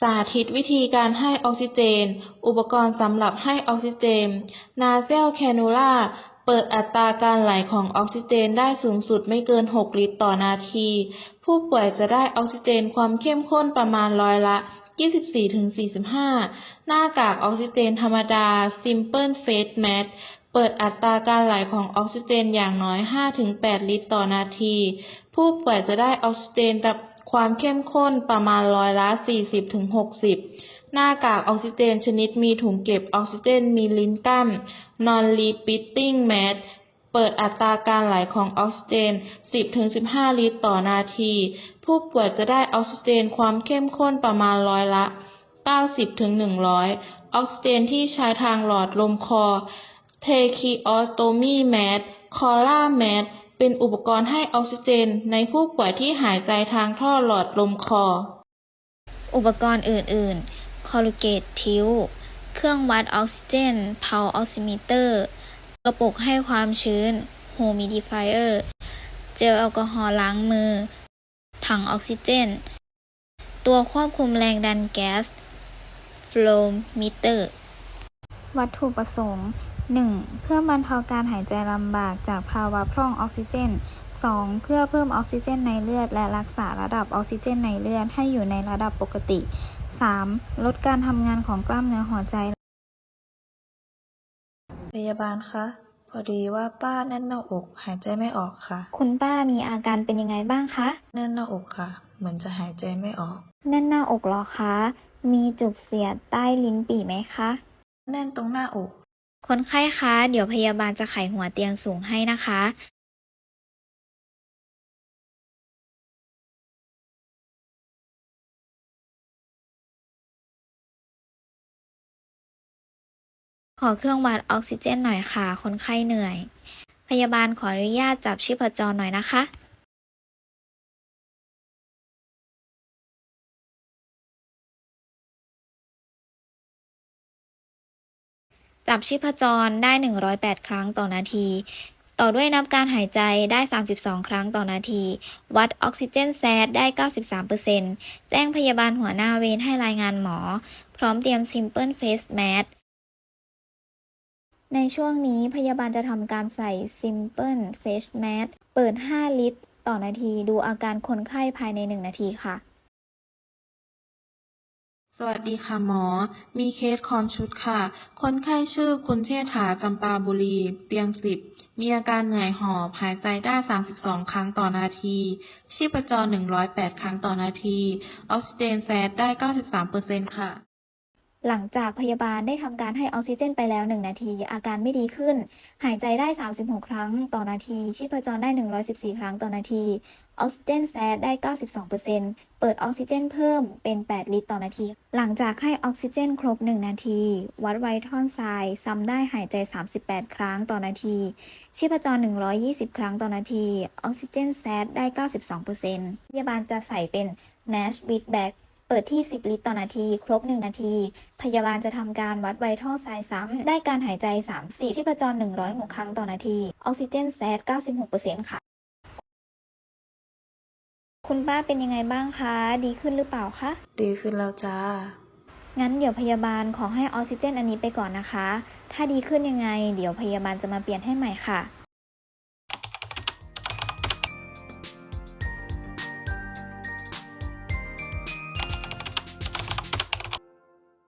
สาธิตวิธีการให้ออกซิเจน อุปกรณ์สำหรับให้ออกซิเจน นาเซลแคนูล่า เปิดอัตราการไหลของออกซิเจนได้สูงสุดไม่เกิน 6 ลิตรต่อนาที ผู้ป่วยจะได้ออกซิเจนความเข้มข้นประมาณร้อยละ 24-45 หน้ากากออกซิเจนธรรมดา Simple Face Mask เปิดอัตราการไหลของออกซิเจนอย่างน้อย 5-8 ลิตรต่อนาที ผู้ป่วยจะได้ออกซิเจนกับ ความเข้มข้นประมาณร้อยละ 40-60 หน้ากากออกซิเจนชนิดมีถุงเก็บออกซิเจนมีลิ้นกั้น Non-repeating mask เปิดอัตราการไหลของออกซิเจน 10-15 ลิตรต่อนาที ผู้ป่วยจะได้ออกซิเจนความเข้มข้นประมาณร้อยละ 90-100 ออกซิเจนที่ใช้ทางหลอดลมคอ Tracheostomy mask Cora mask เป็นอุปกรณ์ให้ออกซิเจนในผู้ป่วยที่หายใจทางท่อหลอดลมคอ อุปกรณ์อื่นๆ Colgate ทิว เครื่องวัดออกซิเจน Pulse Oximeter กระปุกให้ความชื้น Humidifier เจลแอลกอฮอล์ล้างมือ ถังออกซิเจน ตัวควบคุมแรงดันแก๊ส Flow Meter วัตถุประสงค์ 1. เพื่อบรรเทาการหายใจลำบากจากภาวะพร่องออกซิเจน 2. เพื่อเพิ่มออกซิเจนในเลือด และรักษาระดับออกซิเจนในเลือดให้อยู่ในระดับปกติ 3. ลดการทำงานของกล้ามเนื้อหัวใจ พยาบาลคะ พอดีว่าป้าแน่นหน้าอก หายใจไม่ออกค่ะ คุณป้ามีอาการเป็นยังไงบ้างคะ แน่นหน้าอกค่ะ เหมือนจะหายใจไม่ออก แน่นหน้าอกเหรอคะ มีจุกเสียดใต้ลิ้นปี่ไหมคะ แน่นตรงหน้าอก คนไข้คะ เดี๋ยวพยาบาลจะไขหัวเตียงสูงให้นะคะขอเครื่องวัดออกซิเจนหน่อยค่ะ คนไข้เหนื่อย พยาบาลขออนุญาตจับชีพจรหน่อยนะคะ จับชีพจรได้ 108 ครั้งต่อนาที ต่อด้วยนับการหายใจได้ 32 ครั้งต่อนาที วัดออกซิเจนแซดได้ 93%แจ้งพยาบาลหัวหน้าเวรให้รายงานหมอ พร้อมเตรียม Simple Face Mask ในช่วงนี้พยาบาลจะทำการใส่ Simple Face Mask เปิด 5 ลิตร ต่อนาที ดูอาการคนไข้ภายใน 1 นาทีค่ะ สวัสดีค่ะหมอ มีเคสคอนชุดค่ะ คนไข้ชื่อคุณเชษฐาจำปาบุรี เตียงสิบ มีอาการเหนื่อยหอบหายใจได้ 32 ครั้งต่อนาที ชีพจร 108 ครั้งต่อนาที ออกซิเจนแซดได้ 93%ค่ะ หลังจากพยาบาลได้ทำการให้ออกซิเจนไปแล้ว 1 นาที อาการไม่ดีขึ้น หายใจได้ 36 ครั้งต่อนาที ชีพจรได้ 114 ครั้งต่อนาที ออกซิเจนแซดได้ 92%เปิดออกซิเจนเพิ่มเป็น 8 ลิตรต่อนาที หลังจากให้ออกซิเจนครบ 1 นาที วัดไวท์ทอนไซด์ซ้ำได้หายใจ 38 ครั้งต่อนาที ชีพจร 120 ครั้งต่อนาที ออกซิเจนแซดได้ 92%พยาบาลจะใส่เป็น Nash with Back เปิดที่ 10 ลิตรต่อนาที ครบ 1 นาที พยาบาลจะทำการวัดไวท์ท่อไซซ้ำ ได้การหายใจ 3-4ชีพจร 106 ครั้งต่อนาที ออกซิเจนแซด96%ค่ะ คุณป้าเป็นยังไงบ้างคะ ดีขึ้นหรือเปล่าคะ ดีขึ้นแล้วจ้า งั้นเดี๋ยวพยาบาลขอให้ออกซิเจนอันนี้ไปก่อนนะคะ ถ้าดีขึ้นยังไง เดี๋ยวพยาบาลจะมาเปลี่ยนให้ใหม่ค่ะ